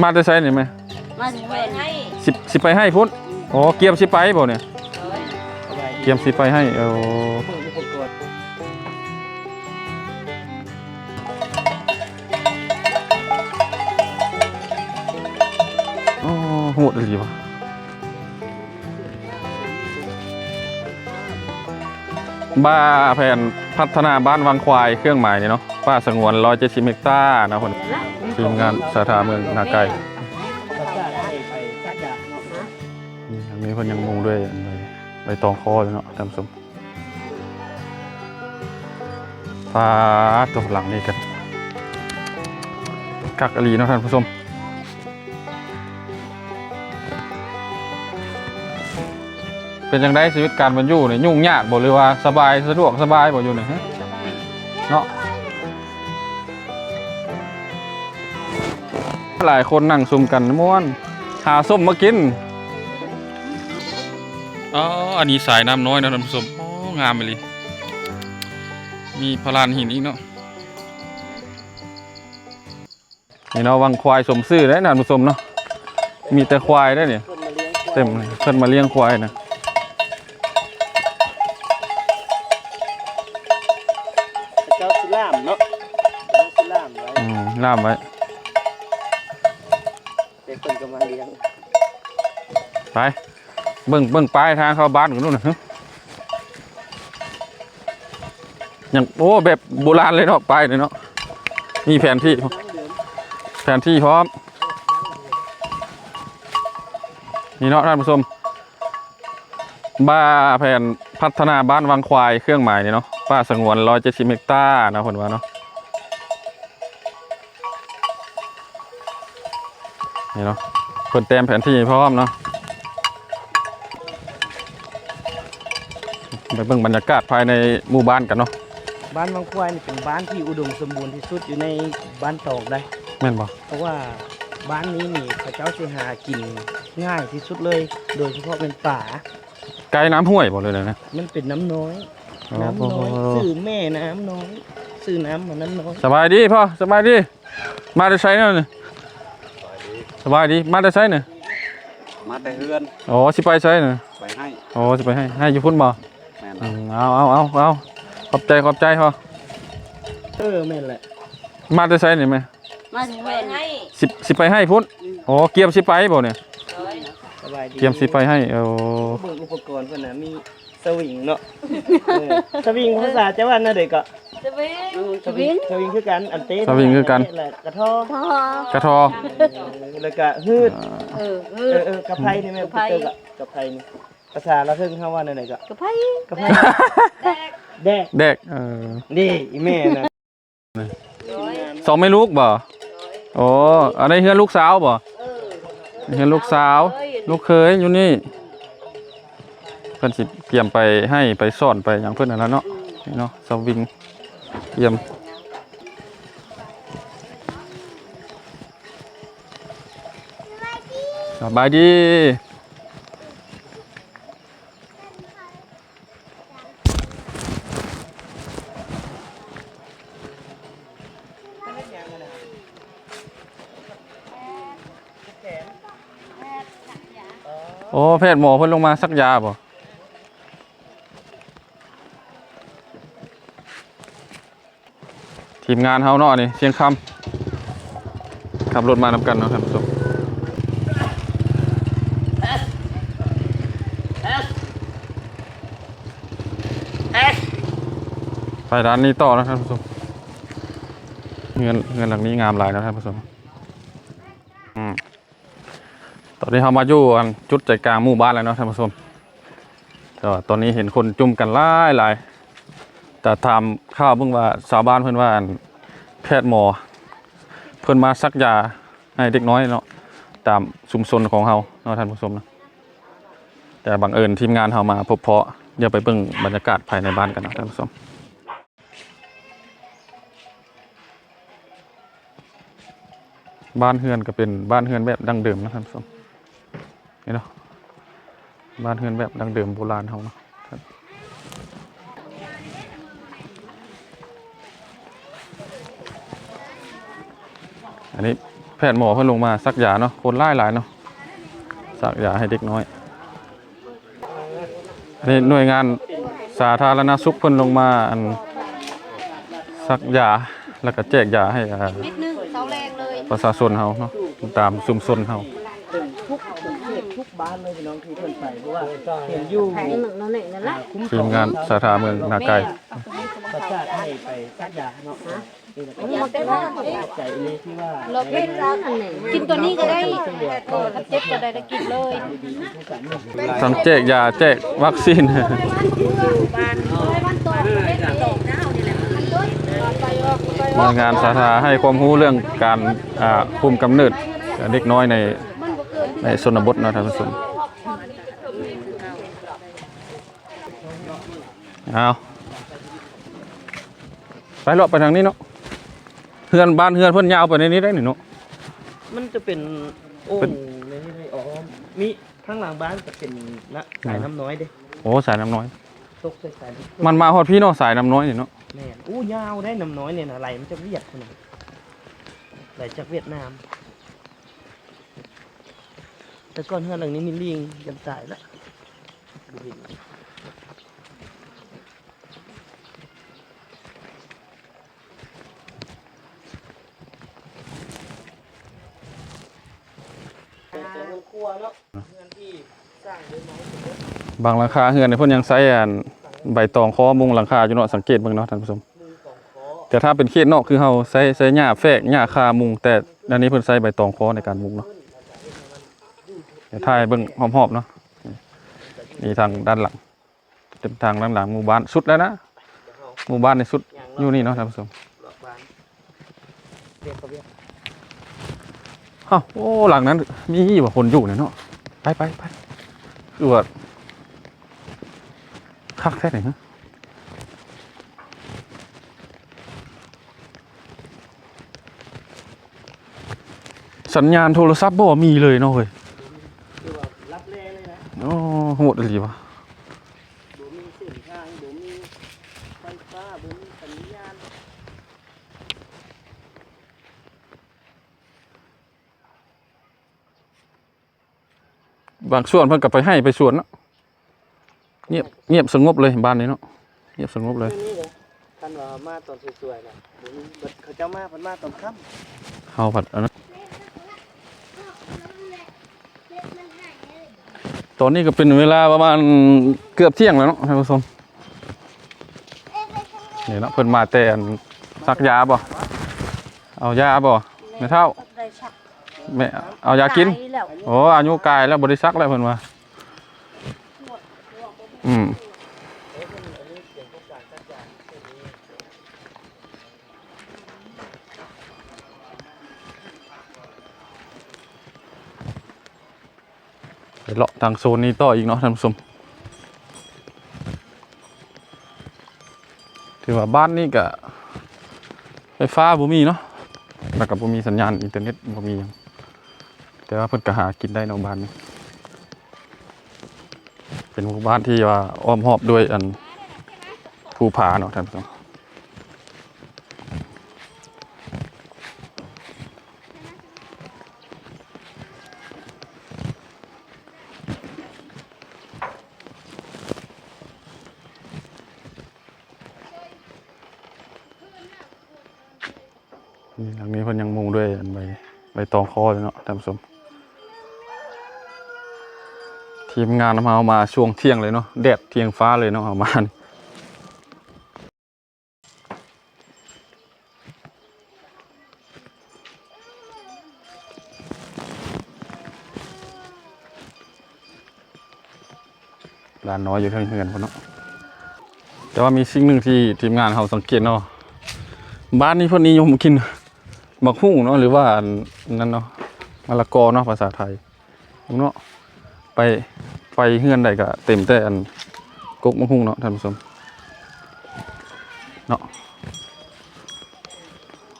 มาจะใช้นี่ไหมมาถึงไปเพื่อนให้สิสิไปให้พุ่นอ๋อเกียมสิไปบ่เนี่ยเอ้ยเกียมสิไปให้โอ้โอ้โหดเลยว่ะบ้าแผนพัฒนาบ้านวังควายเครื่องหมายนี่เนาะป้าสงวนร้อยเจ็ดสิบเมกตาร์นะคน ทีมงานสาธาเมืองนาไกนี่ทางนี้เพิ่นยังมุงด้วยใบใบตองคออยู่เนาะท่านผู้ชมฟ้าตัวหลังนี่กันกักอลีเนาะท่านผู้ชมเป็นยังไงชีวิตการมันอยู่เนี่ยยุ่งยากบ่หรือว่าสบายสะดวกสบายบ่อยู่เนี่ย หลายคนนั่งซุมกันม่วน หาส้มมากินอ๋ออันนี้สายน้ำน้อยนะท่านผู้ชมโอ้งามไปเลยมีพลานหินอีกเนาะนี่เนาะวังควายสมซื่อได้อนะท่านผู้ชมเนาะมีแต่ควายได้อเนี่ยเต็มเลยเพิ่นมาเลี้ยงควายนะเจ้าสิล่ามเนาะเจ้าสิล่ามไว้อืมล่ามไว้ เด็กคนก็มาเลี้ยงไปเบิ่งเบิ่งป้ายทางเข้าบ้านกันนู่นนะฮะยังโอ้แบบโบราณเลยเนาะป้ายเลยเนาะมีแผนที่ แผนที่พร้อมนี่เนาะท่านผู้ชมบ้าแผนพัฒนาบ้านวังควายเครื่องหมายนี่เนาะป้าสงวนร้อยเจ็ดสิบเมกตาร์นะคนว่าเนาะ นี่เนาะเพิ่นเต็มแผนที่พร้อมเนาะไปเบิ่งบรรยากาศภายในหมู่บ้านกันเนาะบ้านวังควายนี่เป็นบ้านที่อุดมสมบูรณ์ที่สุดอยู่ในบ้านตอกได้ แม่นบ่เพราะว่าบ้านนี้นี่พระเจ้าสิหากินง่ายที่สุดเลย โดยเฉพาะเป็นป่า ไกลน้ำห้วยบ่เลยนะมันเป็นน้ำน้อยโอ้น้ำโหน้อยสื่อแม่น้ำน้อยสื่อน้ำมันน้ำน้อย สบายดีพ่อสบายดี มาได้ใช้เนาะนี่ สบายดีมาได้ใช้เนี่ยมาแต่เฮือนอ๋อสิไปใช้เนี่ยไปให้อ๋อสิไปให้ให้อยู่พุ่นบ่แม่นอืมเอาเอาเอาเอาขอบใจขอบใจพ่อเออแม่นแหละมาได้ใช้นี่ไหมมาถึงไปเพื่อนให้สิสิไปให้พุ่นอ๋อเกียมสิไปบ่เนี่ยเอ้ยสบายดีเกียมสิไปให้โอ้เบิ่งอุปกรณ์เพิ่นน่ะมี สวิงเนาะเออสวิงภาษาจะว่าน่ะเด็กก็จะไปสวิงสวิงคือกันอันเต้สวิงคือกัน แหละกระทอพ่อกระทอเออแล้วก็ฮืดเออเอเออ อเออกระไพนี่แม่กระไพ เจอกับกระไพนี่ภาษาเราเพิ่งเข้าว่าไหนๆก็กระไพกระไพแดกแดกเด็กเออนี่อีแม่นะโอ้ยสองไม่ลูกบ่โอ้อันนี้เฮือนลูกสาวบ่เฮือนลูกสาว ลูกเคยอยู่นี่เพิ่นสิเตรียมไปให้ไปซ่อนไปหยังเพิ่นนั่นแหละเนาะนี่เนาะสวิงเตรียมสบายดีโอ้แพทย์หมอเพิ่นลงมาสักยาบ่ ทีมงานเฮาเนาะนี่เชียงคำขับรถมานำกันเนาะท่านผู้ชมไปร้านนี้ต่อนะท่านผู้ชมเงินเงินหลังนี้งามหลายนะท่านผู้ชมตอนนี้เรามาอยู่กันจุดใจกลางหมู่บ้านแล้วเนาะท่านผู้ชมแต่ตอนนี้เห็นคนจุ่มกันหลายหลาย แต่ถามข้าวเพิ่งว่าชาวบ้านเพิ่นว่านแพทย์หมอ เพิ่นมาซักยาให้เด็กน้อยเนาะตามชุมชนของเฮาเนาะท่านผู้ชมนะแต่บังเอิญทีมงานเฮามาพบเพาะเดี๋ยวไปเบิ่งบรรยากาศภายในบ้านกันนะท่านผู้ชมบ้านเฮือนก็เป็นบ้านเฮือนแบบดั้งเดิมนะท่านผู้ชมนี่เนาะบ้านเฮือนแบบดังเดิมโบราณเขาเนาะครับอั นนี้แพพทย์หมอเพิ่นลงมาซักยาเนาะคนหลายหลายเนาะซักยาให้เด็กน้อยอันนี่หน่วยงานสาธารณสุขเพิ่นลงมาอันซักยาแล้วก็แจกยาให้อ่านิดนึงเสาแรงเลยประชาชนเฮาเนาะตามชุมชนเฮาเป็นทุกเขตทุกบ้านเลยพี่น้องที่เพิ่นไปเพราะว่าเห็นอยู่หนึ่งนั่นเองนั่นแหละคุ้มทีมงานสาธารณเมืองนาไกลประชาชนให้ไปซักยาเนาะ นี่แหละก็มันเป็นว่าใจเลยที่ว่าเราเป็นร้านนั่นเองกินตัวนี้ก็ได้ถ้าเจ็บก็ได้ก็กินเลยทั้งแจกยาแจกวัคซีนหน่วยงานสาธารณให้ความรู้เรื่องการอ่าคุมกำเนิดเด็กน้อยในในชนบทเนาะท่านผู้ชมเอาไปเลาะไปทางนี้เนาะ เฮือนบ้านเฮือนเพิ่นยาวไปในนี้ได้หนิเนาะมันจะเป็นโอ่งเลยนี่อ๋อมีข้างหลังบ้านจะเป็นนะสายน้ำน้อยเด้โอ้สายน้ำน้อยตกใส่สายน้ำมันมาฮอดพี่เนาะสายน้ำน้อยนี่เนาะแม่นอู้ยาวได้น้ำน้อยเนี่ยนะไหลมันจะเวียดคนน่ะไหลจากเวียดนาม แต่ก่อนเฮือนหลังนี้มีลิงยันตายแล้วดูเห็นไหมแต่แต่เฮือนครัวเนาะเฮือนที่สร้างด้วยไม้ บางหลังคาเฮือนเนี่ยเพิ่นยังใช้อันใบตองคอมุงหลังคาอยู่เนาะสังเกตเบิ่งเนาะท่านผู้ชมแต่ถ้าเป็นเขตนอกคือเฮาใช้ใช้หญ้าแฝกหญ้าคามุง แต่อันนี้เพิ่นใช้ใบตองคอในการมุงเนาะเดี๋ยวถ่ายเบิ่งหอมๆเนาะนี่ทางด้านหลังเป็นทางด้านหลังหมู่บ้านสุดแล้วนะหมู่บ้านในสุดอยู่นี่เนาะท่านผู้ชมเอ้าโอ้หลังนั้นมีว่าคนอยู่เนี่ยเนาะไปไปไปคือว่า คักแท้ไหนฮะสัญญาณโทรศัพท์บ่มีเลยเนาะเฮ้ยรับแรเลยนะโอ้โหดอีหลีวะบ่มีเส้นทางบ่มีไฟฟ้าบ่มีสัญญาณบางส่วนเพิ่นก็ไปให้ไปส่วนเนาะ เงียบเงียบสงบเลยบ้านนี้เนาะเงียบสงบเลยนี่เลยท่านว่ามาตอนสวยๆนะบ่มีเบิดเขาเจ้ามาเพิ่นมาตอนค่ำเฮาผัดอันนั้นตอนนี้ก็เป็นเวลาประมาณเกือบเที่ยงแล้วเนาะท่านผู้ชมนี่เนาะเพิ่นมาแต่อันซักยาบ่เอายาบ่ไม่เท่าได้ชักแม่เอายากินแล้วโอ้อายุกายแล้วบริซักแล้วเพิ่นว่า อืมไปเลาะทางโซนนี้ต่ออีกเนาะท่านผู้ชมถือว่าบ้านนี่ก็ไฟฟ้าบ่มีเนาะแล้วก็บ่มีสัญญาณอินเทอร์เน็ตบ่มีแต่ว่าเพิ่นก็หากินได้ในบ้านนี้ เป็นหมู่บ้านที่ว่าอ้อมรอบด้วยอันภูผาเนาะท่านผู้ชมนี่หลังนี้เพิ่นยังมุงด้วยอันใบใบตองคอเลยเนาะท่านผู้ชม ทีมงานเอามาช่วงเที่ยงเลยเนาะแดดเที่ยงฟ้าเลยเนาะเอามาร้านน้อยอยู่เทิงเฮือนคนเนาะแต่ว่ามีสิ่งหนึ่งที่ทีมงานเขาสังเกตเนาะบ้านนี้พิ่นนิยมกินบักหุ่งเนาะหรือว่านนั้นเนาะมะละกอเนาะภาษาไทยเนาะ ไปไปเฮือนใดก็เต็มแต่อันกกมะฮุ่งเนาะท่านผู้ชมเนาะ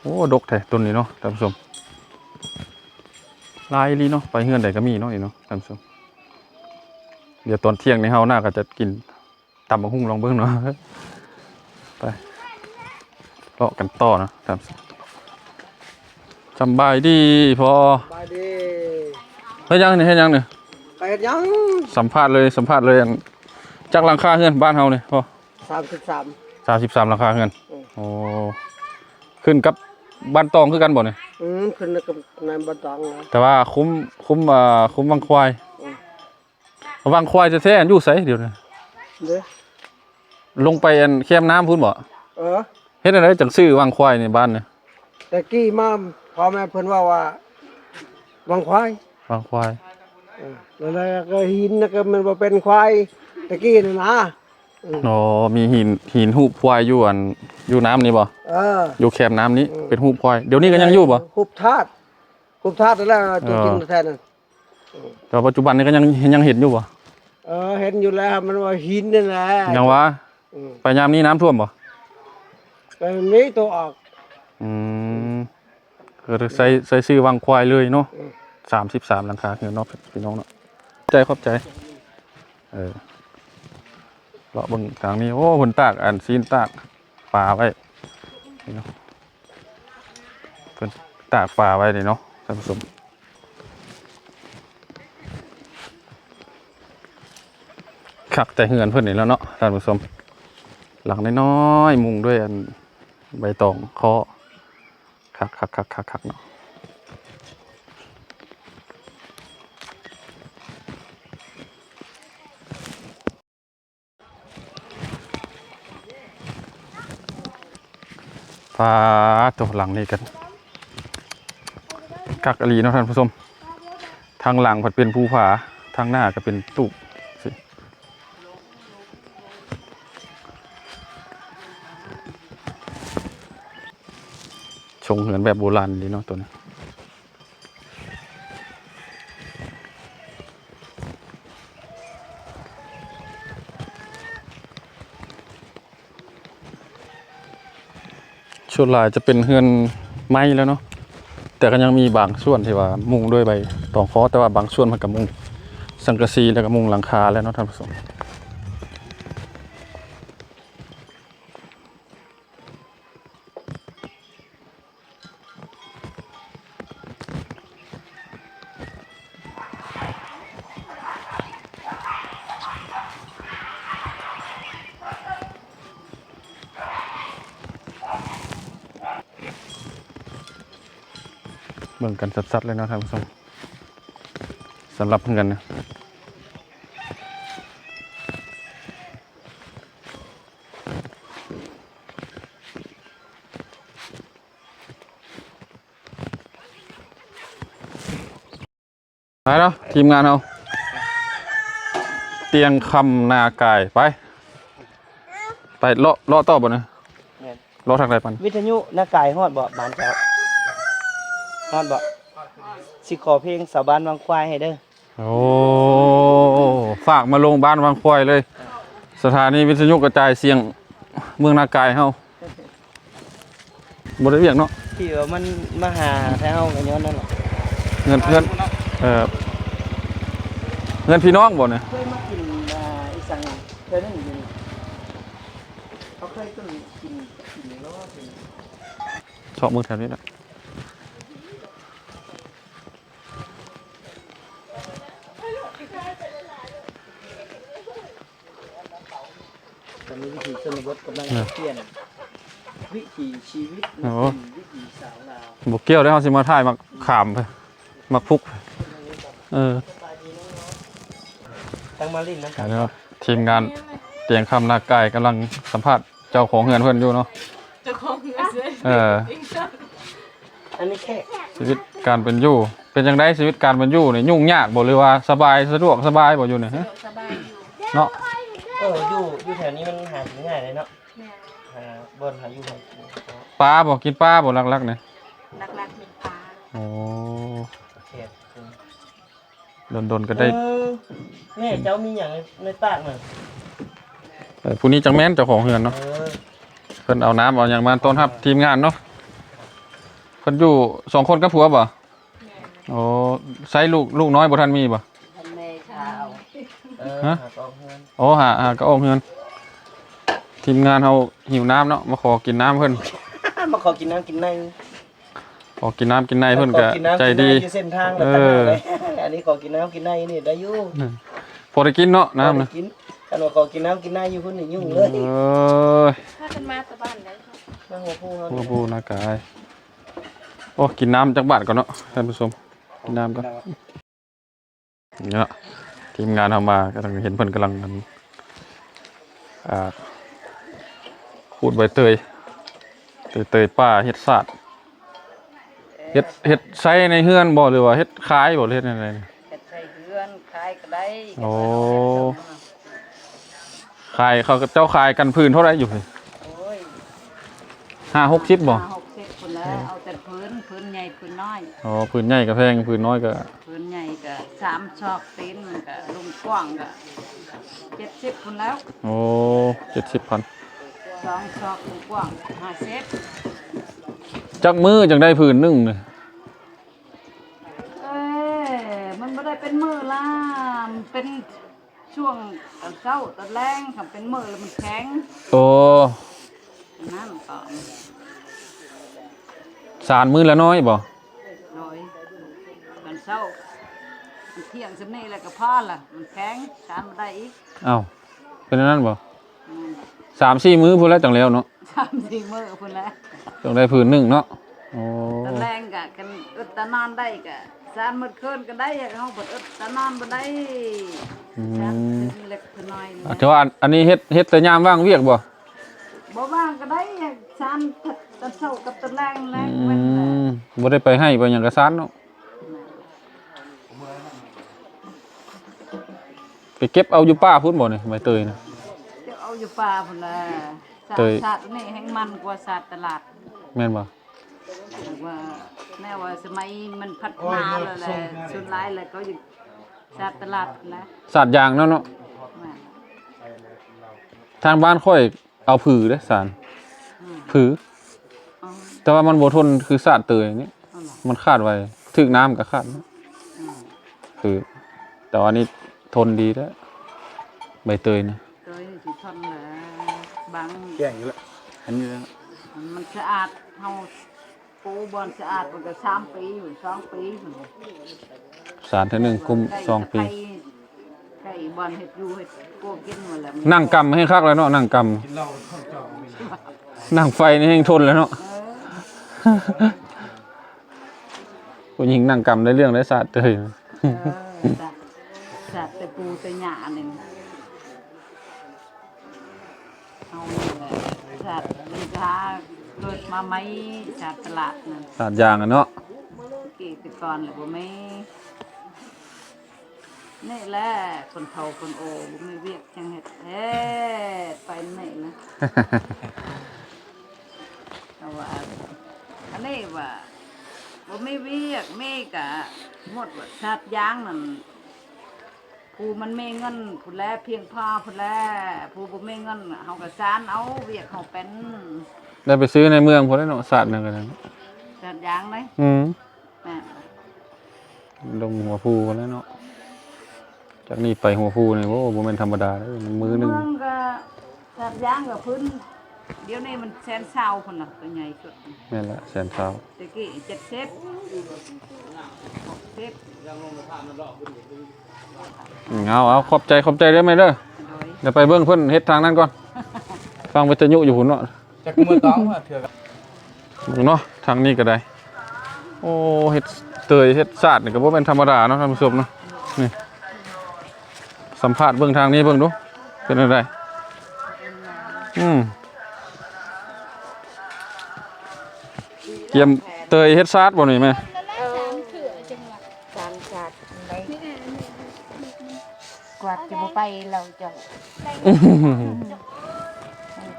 โอ้ดกแท้ต้นนี้เนาะท่านผู้ชมลายลีเนาะไปเฮือนใดก็มีเนาะนี่เนาะท่านผู้ชมเดี๋ยวตอนเที่ยงในเฮาหน้าก็จะกินตำมะฮุ่งลองเบิ่งเนาะไปเลาะกันต่อเนาะท่านผู้ชมสสำบายดีพอไปดีเฮ้ยยังนี่เฮ้ยยังนี่ ไปเฮ็ดยังสัมภาษณ์เลยสัมภาษณ์เลยอันจากหลังคาเฮือนบ้านเฮานี่พอสามสิบสาม สามสิบสามหลังคาเฮือนอืมโอ้ขึ้นกับบ้านตองคือกันบ่เนี่ยอืมขึ้นกับนายบัตรองนะ แต่ว่าคุ้มคุ้มอ่าคุ้มวังควายอืม วังควายจะแท้ๆอันอยู่ไสเดี๋ยวนี้เด้อลงไปอันแคมน้ำพุ่นบ่เออเฮ็ดอะไรจังซื้อวังควายในบ้านเนี่ยแต่กี้มาพ่อแม่เพิ่นว่าว่าวังควาย วังควายเออ แล้วก็หินแล้วก็มันบ่เป็นควายแต่กี้น่ะนะโอ้มีหินหินหูบควายอยู่อันอยู่น้ำนี่บ่เอออยู่แคมน้ำนี้เป็นหูบควายเดี๋ยวนี้ก็ยังอยู่บ่คุบธาตุคุบธาตุนั่นแหละจริงๆแท้นั่นแต่ว่าปัจจุบันนี้ก็ยังยังเห็นอยู่บ่เออเห็นอยู่แล้วมันว่าหินนั่นแหละยังว่าอืมไปยามนี้น้ำท่วมบ่ก็มีตัวออกอืมก็ใส่ใส่ซื้อวังควายเลยเนาะอืม สามสิบสามหลังคาคือเนาะพี่น้องเนาะใจขอบใจ เออเลาะบิ่งทางนี้ โอ้ผลตากอันซีนตากปลาไว้นี่เนาะเพิ่นตากปลาไว้นี่เนาะท่านผู้ชมคักแต่เหือนเพิ่นนี่แล้วเนาะท่านผู้ชมหลังน้อยๆมุงด้วยอันใบตองเคาะคักคักคักคักคักเนาะ ฟ้าตัวหลังนี่กันกักอลีเนาะท่านผู้ชมทางหลังผัดเป็นภูผาทางหน้าก็เป็นตุกสิชงเหือนแบบโบราณดีเนาะตัวนี้ ส่วนหลายจะเป็นเฮือนไม้แล้วเนาะแต่ก็ยังมีบางส่วนที่ว่ามุงด้วยใบตองฟอแต่ว่าบางส่วนมันกับมุงสังกะสีแล้วก็มุงหลังคาแล้วเนาะท่านผู้ชม เบิ่งกันสัดๆเลยเนาะท่านผู้ชมสำหรับเพื่อนนะไปแล้วทีมงานเราเตียงคำนากายไป ไปเลาะเลาะต่อบ่เนี่ยแม่นเลาะทางใดปันวิทยุหน้ากายฮอดบ่บ้านเจ้า ฮอดบ่สิขอเพลงสาวบ้านวังควายให้เด้อโอ้ฝากมาลงบ้านวังควายเลย สถานีวิทยุกระจายเสียงเมืองนากายเฮาบ่ได้เรียกเนาะที่ว่ามันมาหาแท้เฮากันย้อนนั่นแหละเงินเพื่อนเอ่อเงินพี่น้องบ่เนี่ยเคยมากินอ่าอีสังเคยนั่นอยู่นี่เขาเคยต้นกินกินแล้วว่าเป็นชอบเมืองแถวนี้แหละ ตอนนี้วิถีชนบท กำลังเปลี่ยนวิถีชีวิตโอ้วิถีสาวลาวบ่เกี่ยวได้เฮาสิมาถ่ายมาขามไปมาพุกเออตั้งมาลินนะเดี๋ยวทีมงานเตียงคำนากายกำลังสัมภาษณ์เจ้าของเฮือนเพิ่นอยู่เนาะเจ้าของเงินเลยเอออันนี้แค่ชีวิตการเป็นอยู่ เป็นจังไดชีวิตการเป็นอยู่นี่ยุ่งยากบ่หรือว่าสบายสะดวกสบายบ่อยู่นี่ฮะสบายอยู่เนาะเอออยู่อยู่แถวนี้มันหากินง่ายเลยเนาะแม่หาบนหาอยู่หากินปลาบ่กินปลาบ่ลักๆนี่รักๆเป็นปลาโอ้เขตดนๆก็ได้เออแม่เจ้ามีอย่างในในปากหน่อยเออผู้นี้จังแม่นเจ้าของเฮือนเนาะเออเพิ่นเอาน้ำเอาหยังมาต้อนรับทีมงานเนาะเพิ่นอยู่สองคนกับผัวบ่โอ้ใช้ลูกลูกน้อยบ่ทันมีบ่ ท่านแม่เช้าเออฮะ หากองเงินโอ้หาหากระออกเฮือน ทีมงานเฮาหิวน้ำเนาะมาขอกินน้ำเพิ่นมาขอกินน้ำกินในขอกินน้ำกินในเพิ่นก็ขอกินน้ำใจกินดีในอยู่เส้นทางแล้วตั้งเออนานเลยอันนี้ขอกินน้ำกินในนี่ได้อยู่พอได้กินเนาะน้ำพอนะได้กินกันว่าขอกินน้ำกินในอยู่คนนี่ยุ่งเลยเอ้ยถ้ากันมาตะบ้านได้นั่งหัวพูเขาพวกผู้นากายโอ้กินน้ำจากบาทก่อนเนาะท่านผู้ชมกินน้ำก่อนเนี่ยทีมงานทำมากำลังเห็นเพิ่นกำลังกันอ่า ขูดใบเตยเตยเตยป้าเฮ็ดสาดเฮ็ดเฮ็ดใช้ในเฮือนบ่หรือว่าเฮ็ดขายบ่หรือเฮ็ดอะไรนี่เฮ็ดใส่เฮือนขายก็ได้โอ้ขายเขาก็เจ้าขายกันพื้นเท่าไหรอยู่เลยโอ้ยห้าหกสิบบ่ห้าหกสิบคนแล้วเอาแต่พื้นพื้นใหญ่พื้นน้อยอ๋อพื้นใหญ่ก็แพงพื้นน้อยก็พื้นใหญ่ก็สามชอกตีนมันก็ลุมกว้างก็เจ็ดสิบคนแล้วโอ้เจ็ดสิบพัน สองชอกลุมกว้างห้าสิบจักมือจังได้พื้นหนึ่งเลยเอ้ยมันไม่ได้เป็นมือล่ะมันเป็นช่วงตอนเช้าตอนแรงทำเป็นมือแล้วมันแข็งโอ้นั่นก่อนสารมือละน้อยบ่โดยตอนเช้ามันเที่ยงสำนี่แล้วก็พอละมันแข็งทานมาได้อีกเอ้าเป็นอันนั้นบ่อืม สามสี่มือพูดแล้วจังแล้วเนาะสามสี่มือพุ่นแล้วจังได้พื้นหนึ่งเนาะโอ้ตอนแรงกะกันอึดตะนอนได้กะสามมื้อคืนก็ได้เฮาบ่อึดตะนอนบ่ได้อืสามมสิบเล็กเท่าน้อยนี่อะแต่ว่าอันอันนี้เฮ็ดเฮ็ดแต่ยามว่างเวียกบ่บ่ว่างก็ได้สามตอนเช้ากับตอนแรงแรงอืเว้นแหละมบ่ได้ไปให้ไปหยังกระซานเนาะไปเก็บเอาอยู่ป้าพุ่นบ่นี่ใบเตยนะเดี๋ยวเอาอยู่ป่าพุ่นละศาสเตตยร์ศาสตร์นี่แห่งมันกว่าศาสตร์ตลาดแม่นบ่ว่าแน่ว่าสมัยมันพัฒนาแล้วแหละสุดท้ายแล้วก็อยู่ศาสตร์ตลาดพุ่นละสาดยางเนาะเนาะแม่นทางบ้านค่อยเอาผือเด้อสารผืออ๋อแต่ว่ามันบ่ทนคือสาดเตยนี่เอาล่ะมันคาดไว้ถึกน้ำก็คาดนะอืมคือแต่ว่านี่ทนดีแล้วใบเตยนะ โดยสิทนแหละบางแก่งอยู่แล้วอันนี้แล้วมันสะอาดเฮาปูบอนสะอาดมันก็สามปีอยู่สองปีพุ่นสารเท่านึงกุมสองปี ไก่ไก่บอนเฮ็ดอยู่เฮ็ดพวกกินหมดแล้วนั่งกำให้คักแล้วเนาะนั่งกำนั่งไฟนี่แห้งทนแล้วเนาะ เออผู้หญิงนั่งกำได้เรื่องได้สาดเตย เออสัตว์สัตว์แต่ปูแต่หญ้านี่ เอานี่แหละสัตว์มันพาเกิดมาไหมสัตว์ตลาดนั่นสาดยางอะเนาะกี่แต่ก่อนแหละบ่แม่นี่แหละคนเฒ่าคนโอบ่มีเวียกจังเฮ็ดเฮ็ดไปนี่นะเอาว่าอันนี้ว่าบ่มีเวียกแม่ก็หมดว่าชาติยางนั่น ผู้มันมีเงินผู้แลเพียงพอผู้แลผู้บ่มีเงินเฮาก็สานเอาเวียกเฮาเป็นได้ไปซื้อในเมืองพอได้เนาะสาดนั่นกันนะชาติยางเลยอืมแม่ลงหัวภูกันแล้วเนาะจากนี้ไปหัวภูนี่โอ้บ่แม่นธรรมดาเด้อมันมือหนึงเมืองก็ตัดยางกับพื้นเดี๋ยวนี้มันแสนเศร้าคนละตัวใหญ่สุดแม่นละแสนเท้าตะกี้เจ็ดสิบหกสิบอืม เอาเอาขอบใจขอบใจได้ไหมเด้อโดยเดี๋ยวไปเบิ่งเพิ่นเฮ็ดทางนั้นก่อน ฟังวิทยุอยู่หุ่นเนาะจักมือต้องว่าเถื่อเบิ่งเนาะทางนี้ก็ได้ โอ้เฮ็ดเตยเฮ็ดสาดนี่ก็บ่แม่นธรรมดาเนาะท่านผู้ชมเนาะนี่สัมภาษณ์เบิ่งทางนี้เบิ่งดูเป็นอะไรอืมเกียมเตยเฮ็ดสาดบ่นี่แม่ กวาดจะบ่ไปเราจะ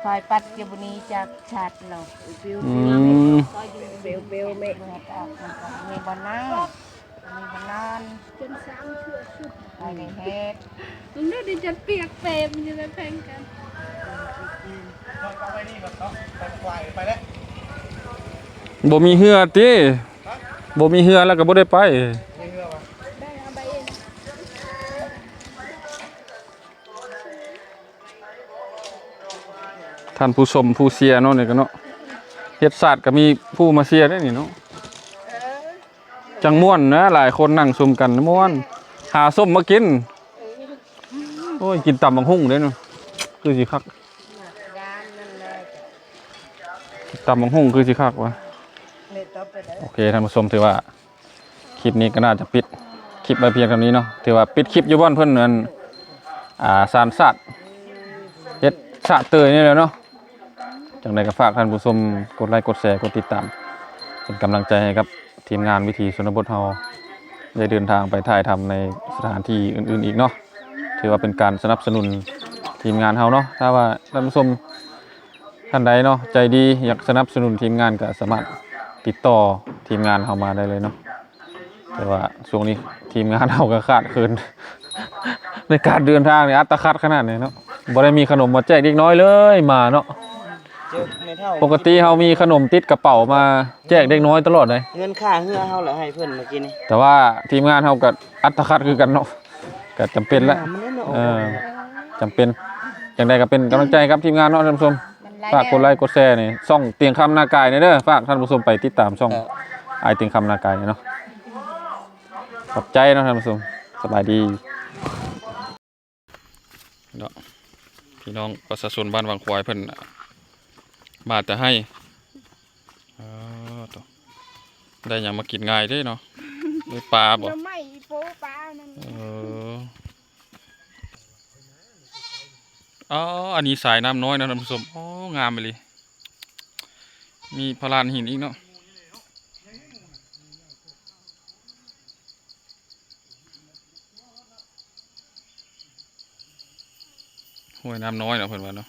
คอยปัดจะบุนี้จากชาติเราอืมเบลเบลเมฆออกมีบอนั่งมีบอนอนจนสามเถื่อชุดไปในเฮ็ดมึงได้ดิจะเปียกเปรมมันจะได้แพงกันบ่มีเหือติบ่มีเหือแล้วก็บ่ได้ไป ท่านผู้ชมผู้เชียร์เนาะนี่ก็เนาะเฮ็ดศาสตร์ก็มีผู้มาเชียร์ได้นี่เนาะจังม่วนนะหลายคนนั่งซุมกันม่วนหาส้มมากินโอ้ยกินตำบังหุ่งเด้เนาะคือสิคักยานนั่นเลยตำบังหุ่งคือสิคักวะโอเคท่านผู้ชมถือว่าคลิปนี้ก็น่าจะปิดคลิปไปเพียงเท่านี้เนาะถือว่าปิดคลิปอยู่บ้านเพื่อนเหมือนอ่าสารสัตว์เฮ็ดสะเตยนี่แหละเนาะ จังใดก็ฝากท่านผู้ชมกดไลค์กดแชร์กดติดตาม เป็นกำลังใจให้กับทีมงานวิธีชนบทเฮาได้เดินทางไปถ่ายทำในสถานที่อื่นๆอีกเนาะถือว่าเป็นการสนับสนุนทีมงานเฮาเนาะถ้าว่าท่านผู้ชมท่านใดเนาะใจดีอยากสนับสนุนทีมงานก็สามารถติดต่อทีมงานเฮามาได้เลยเนาะแต่ว่าช่วงนี้ทีมงานเฮาก็ขาดคินในการเดินทางเนี่ยอัตคัดขนาดนี้เนาะบ่ได้มีขนมมาแจกเด็กน้อยเลยมาเนาะ ปกติเฮามีขนมติดกระเป๋ามาแจกเด็กน้อยตลอดเลยเงินค่าเฮือเฮาแหละให้เพิ่นเมื่อกี้นี่แต่ว่าทีมงานเฮากับอัตคัดคือกันเนาะก็จำเป็นละมันแน่นอนเออจำเป็นอย่างใดก็เป็นกำลังใจครับทีมงานเนาะท่านผู้ชมมันไล่ฝากกดไลค์กดแชร์นี่ช่องเตียงคำนากายนี่เด้อฝากท่านผู้ชมไปติดตามช่องไอายเตียงคำนากายเนาะขอบใจเนาะท่านผู้ชมสบายดีเนาะพี่น้องประชาชนบ้านวังควายเพิ่น มาแต่ให้เออต่อได้หยังมากินง่ายเด้เนาะได้ปลาบ่จะไม่โป๊ปลานั่นเอออ๋ออันนี้สายน้ำน้อยนะท่านผู้ชมอ๋องามไปเลย มีพลานหินอีกเนาะห้วยน้ำน้อยเนาะเพิ่นว่าเนาะ